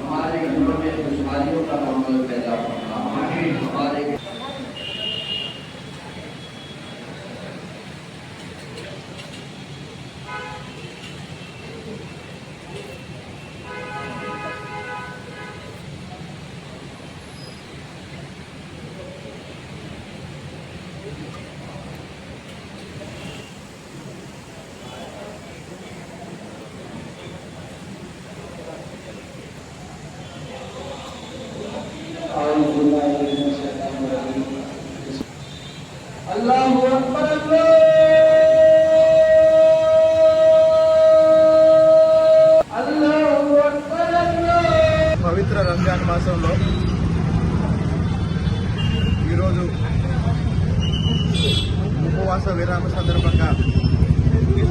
ہمارے گھروں میں خوشحالیوں کا معاملہ రంజాన్ మాసంలో ఈరోజు ఉపవాస విరామ సందర్భంగా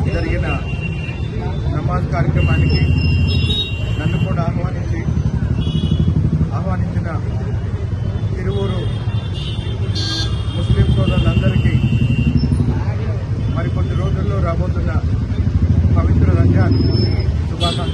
జరిగిన నమాజ్ కార్యక్రమానికి నన్ను కూడా ఆహ్వానించి ఆహ్వానించిన తిరువూరు ముస్లిం సోదరులందరికీ మరికొన్ని రోజుల్లో రాబోతున్న పవిత్ర రంజాన్ శుభాకాంక్ష